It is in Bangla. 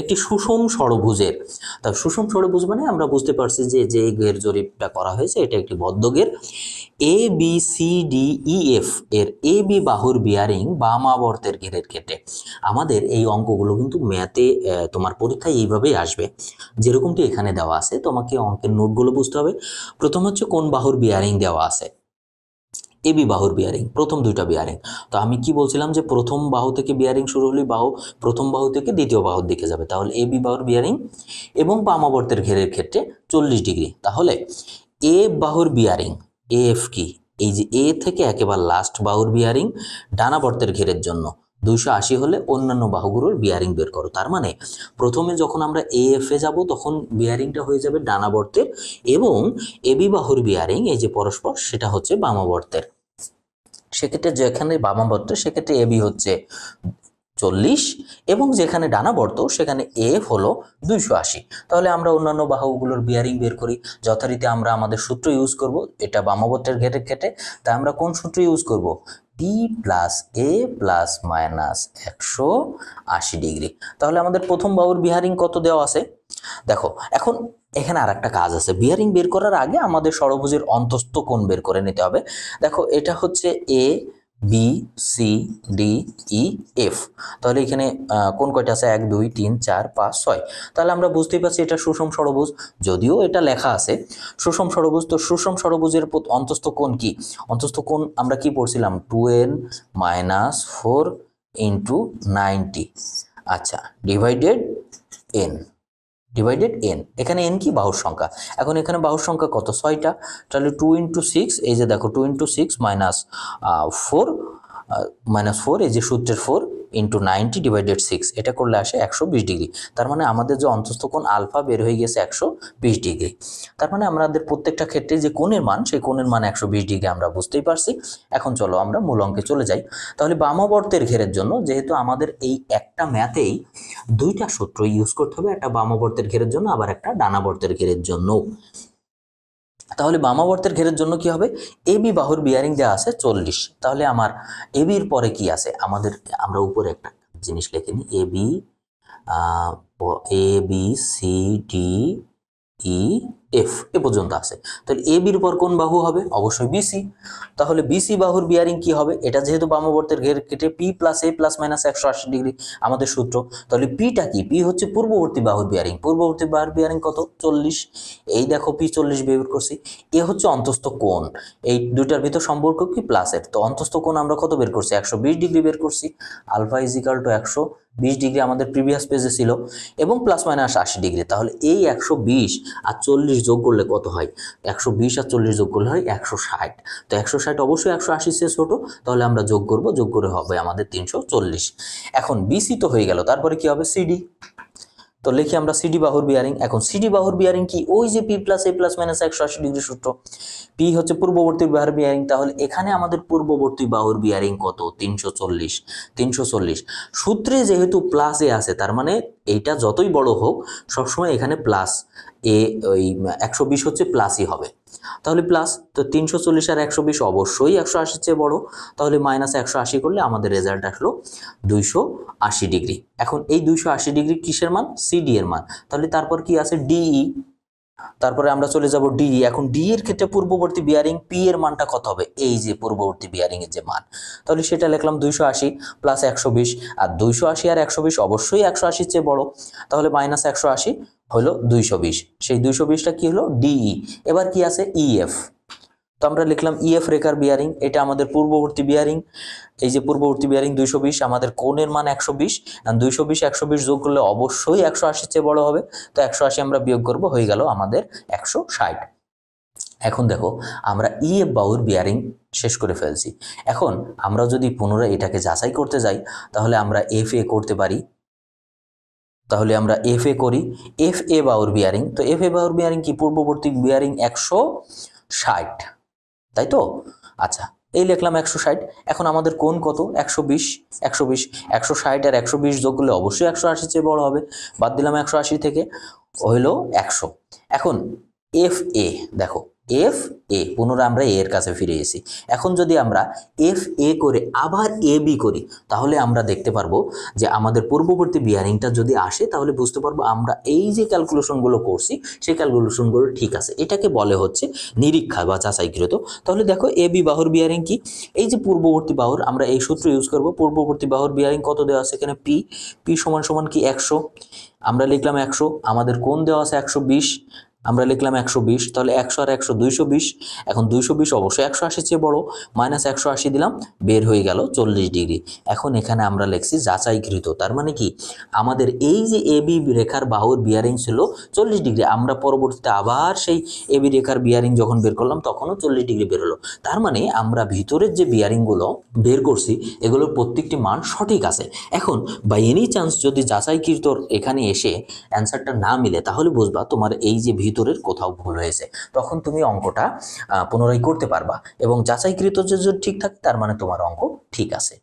একটি সুষম ষড়ভুজের। তা সুষম ষড়ভুজ মানে আমরা বুঝতে পারছি যে যে গের জরিপটা করা হয়েছে, এটা একটি বদ্ধঘের A B C D E F এর এ বি বাহুর বিয়ারিং বামাবর্তের ঘেরের ক্ষেত্রে। আমাদের এই অঙ্কগুলো কিন্তু ম্যাথে তোমার পরীক্ষায় এইভাবেই আসবে। যেরকমটি এখানে দেওয়া আছে, তোমাকে অঙ্কের নোটগুলো বুঝতে হবে। প্রথম হচ্ছে কোন বাহুর বিয়ারিং দেওয়া আছে। এবি বাহুর বিয়ারিং প্রথম দুইটা বিয়ারিং তো আমি কি বলছিলাম যে প্রথম বাহু থেকে বিয়ারিং শুরু হলে বাহু প্রথম বাহু থেকে দ্বিতীয় বাহুর দিকে যাবে। তাহলে এবি বাহুর বিয়ারিং এবং বামাবর্তের ঘেরের ক্ষেত্রে চল্লিশ ডিগ্রি। তাহলে এ বাহুর বিয়ারিং এফ কি? এই যে এ থেকে একেবারে লাস্ট বাহুর বিয়ারিং ডানাবর্তের ঘেরের জন্য। দুইশো আশি হলে অন্যান্য বাহুগুলোর বিয়ারিং বের করো। তার মানে প্রথমে যখন আমরা এ এফ যাব, তখন বিয়ারিংটা হয়ে যাবে ডানাবর্তের এবং এবি বাহুর বিয়ারিং এই যে পরস্পর, সেটা হচ্ছে বামাবর্তের। সেক্ষেত্রে যেখানে বামাবর্ত সেক্ষেত্রে এবি হচ্ছে চল্লিশ এবং যেখানে ডানাবর্ত, সেখানে এফ হলো দুইশো আশি। তাহলে আমরা অন্যান্য বাহুগুলোর বিয়ারিং বের করি। যথারীতি আমরা আমাদের সূত্র ইউজ করব, এটা বামাবর্তের ঘেটে ঘেটে। তাই আমরা কোন সূত্র ইউজ করব? P plus A plus minus একশো আশি ডিগ্রি তাহলে আমাদের প্রথম বাহুর বিহারিং কত দেওয়া আছে? দেখো, এখন এখানে আর একটা কাজ আছে। বিয়ারিং বের করার আগে আমাদের ষড়ভুজের অন্তস্থ কোণ বের করে নিতে হবে। দেখো, এটা হচ্ছে A B C D E F তাহলে এখানে কোন কয়টা আছে? এক, দুই, তিন, চার, পাঁচ, ছয়। তাহলে আমরা বুঝতেই পারছি এটা সুষম ষড়ভুজ। যদিও এটা লেখা আছে, সুষম ষড়ভুজ, তো সুষম ষড়ভুজের অন্তস্থ কোণ কি? অন্তস্থ কোণ আমরা কি পড়ছিলাম? Two N minus four into ninety. আচ্ছা ডিভাইডেড এন। ডিভাইডেড এন এখানে এন কি? বাহুর সংখ্যা। এখন এখানে বাহুর সংখ্যা কত? ছয়টা। তাহলে টু ইন্টু সিক্স এই যে দেখো two into six minus four minus four এই যে সূত্রের four into ninety divided six এটা করলে আসে একশো বিশ ডিগ্রি তার মানে আমাদের যে অন্তস্থ কোণ আলফা বের হয়ে গেছে একশো বিশ ডিগ্রি তার মানে আমাদের প্রত্যেকটা ক্ষেত্রে যে কোণের মান, সেই কোণের মান একশো বিশ ডিগ্রি আমরা বুঝতেই পারছি। এখন চলো আমরা মূল অঙ্কে চলে যাই। তাহলে বামাবর্তের ঘেরের জন্য যেহেতু আমাদের এই একটা ম্যাথেই দুইটা সূত্র ইউজ করতে হবে, একটা বামাবর্তের ঘেরের জন্য, আবার একটা ডানাবর্তের ঘেরের জন্য। তাহলে বামাবর্তের ঘেরের জন্য কি হবে? এবি বাহুর বিয়ারিং দেওয়া আছে চল্লিশ। তাহলে আমার এবির পরে কি আছে? আমাদের আমরা উপরে একটা জিনিস লেখে নিই। AB A B, C, D, E F A পর্যন্ত আছে। তাহলে এ বির পর কোন বাহু হবে? অবশ্যই বিসি তাহলে বিসি বাহুর বিয়ারিং কি হবে? এটা যেহেতু বামবর্তের ঘের কেটে P plus A plus minus একশো আশি ডিগ্রি আমাদের সূত্র। তাহলে পিটা কি? পি হচ্ছে পূর্ববর্তী বাহুর বিয়ারিং পূর্ববর্তী বাহুর বিয়ারিং কত? চল্লিশ। এই দেখো পি চল্লিশ বের করছি। এ হচ্ছে অন্তস্থ কোণ। এই দুইটার ভিতর সম্পর্ক কি? প্লাসের তো অন্তস্থ কোণ আমরা কত বের করছি? একশো বিশ ডিগ্রি বের করছি। আলফা ইজিক্যাল টু একশো। বিশ ডিগ্রি আমাদের প্রিভিয়াস পেজে ছিল এবং প্লাস মাইনাস আশি ডিগ্রি। তাহলে এই একশো বিশ আর চল্লিশ যোগ করলে কত হয়? একশো বিশ আর চল্লিশ যোগ করলে হয় একশো ষাট। তো একশো ষাট অবশ্যই একশো আশি চেয়ে ছোটো তাহলে আমরা যোগ করব, যোগ করে হবে আমাদের তিনশো চল্লিশ। এখন বিসি তো হয়ে গেল, তারপরে কি হবে? সিডি তো লিখি আমরা সিডি বাহুর বিয়ারিং এখন সিডি বাহুর বিয়ারিং কি? ওই যে P plus A plus minus একশো আশি ডিগ্রি সূত্র। পি হচ্ছে পূর্ববর্তী বাহুর বিয়ারিং তাহলে এখানে আমাদের পূর্ববর্তী বাহুর বিয়ারিং কত? তিনশো চল্লিশ। তিনশো চল্লিশ। সূত্রে যেহেতু প্লাস এ আছে, তার মানে এইটা যতই বড় হোক, সবসময় এখানে প্লাস এ ওই একশো বিশ হচ্ছে প্লাসই হবে। তাহলে প্লাস তো তিনশো চল্লিশ আর একশো বিশ অবশ্যই একশো আশির চেয়ে বড়। তাহলে মাইনাস একশো আশি করলে আমাদের রেজাল্ট আসলো দুইশো আশি ডিগ্রি এখন এই দুইশো আশি ডিগ্রি কিসের মান? সিডি এর মান। তাহলে তারপর কি আছে? ডিই তারপরে আমরা চলে যাব ডি এখন ডি এর ক্ষেত্রে পূর্ববর্তী বিয়ারিং পি এর মানটা কত হবে? এই যে পূর্ববর্তী বিয়ারিং এর যে মান। তাহলে সেটা লিখলাম দুইশো আশি প্লাস একশো বিশ। আর দুইশো আশি আর একশো বিশ অবশ্যই একশো আশির চেয়ে বড়। তাহলে মাইনাস একশো আশি হলো দুইশো বিশ। সেই দুইশো বিশটা কি হলো? ডিই এবার কি আছে? ইএফ তো আমরা লিখলাম ইএফ রেখার বিয়ারিং এটা আমাদের পূর্ববর্তী বিয়ারিং এই যে পূর্ববর্তী বিয়ারিং দুইশো বিশ, আমাদের কোণের মান একশো বিশ। দুইশো বিশ, একশো বিশ যোগ করলে অবশ্যই একশো আশির চেয়ে বড় হবে। তো একশো আশি আমরা বিয়োগ করব, হয়ে গেল আমাদের একশো ষাট। এখন দেখো, আমরা ইএফ বাউর বিয়ারিং শেষ করে ফেলছি। এখন আমরা যদি পুনরায় এটাকে যাচাই করতে যাই, তাহলে আমরা এফ এ করতে পারি তাহলে আমরা এফ এ করি। এফ এ বাউর বিয়ারিং তো এফ এ বাউর বিয়ারিং কি? পূর্ববর্তী বিয়ারিং একশো ষাট। তাই তো? আচ্ছা এই লিখলাম একশো ষাট। এখন আমাদের কোন কত? একশো বিশ। একশো বিশ। একশো ষাট আর একশো বিশ যোগ করলে অবশ্যই একশো আশির চেয়ে বড় হবে। বাদ দিলাম একশো আশি থেকে, হইল একশো। এখন এফ এ দেখো এফ এ পুনরায় আমরা এ এর কাছে ফিরে এসেছি। এখন যদি আমরা এফ এ করে আবার এ বি করি, তাহলে আমরা দেখতে পারব যে আমাদের পূর্ববর্তী বিয়ারিংটা যদি আসে, তাহলে বুঝতে পারব আমরা এই যে ক্যালকুলেশনগুলো করছি, সেই ক্যালকুলেশনগুলো ঠিক আছে। এটাকে বলে হচ্ছে নিরীক্ষা বা যাচাইকৃত। তাহলে দেখো এ বি বাহুর বিয়ারিং কি? এই যে পূর্ববর্তী বাহুর, আমরা এই সূত্র ইউজ করব। পূর্ববর্তী বাহুর বিয়ারিং কত দেওয়া আছে এখানে? পি পি সমান সমান কি? একশো। আমরা লিখলাম একশো। আমাদের কোন দেওয়া আছে? একশো বিশ। আমরা লিখলাম একশো বিশ, তাহলে একশো আর একশো দুইশো বিশ, এখন দুইশো বিশ অবশ্যই একশো আশির চেয়ে বড়ো, মাইনাস একশো আশি দিলাম, বের হয়ে গেল চল্লিশ ডিগ্রি। এখন এখানে আমরা লিখছি যাচাইকৃত, তার মানে কি? আমাদের এই যে এবি রেখার বাহুর বিয়ারিং ছিল চল্লিশ ডিগ্রি, আমরা পরবর্তীতে আবার সেই এবি রেখার বিয়ারিং যখন বের করলাম, তখনও চল্লিশ ডিগ্রি বের হলো। তার মানে আমরা ভিতরের যে বিয়ারিংগুলো বের করছি, এগুলোর প্রত্যেকটি মান সঠিক আছে। এখন বাই এনি চান্স যদি যাচাইকৃত এখানে এসে অ্যান্সারটা না মিলে, তাহলে বুঝবা তোমার এই যে ভিতরের কোথাও ভুল হয়েছে, তখন তুমি অঙ্কটা পুনরায় করতে পারবা এবং যাচাইকৃত যে ঠিক থাকে তার মানে তোমার অঙ্ক ঠিক আছে।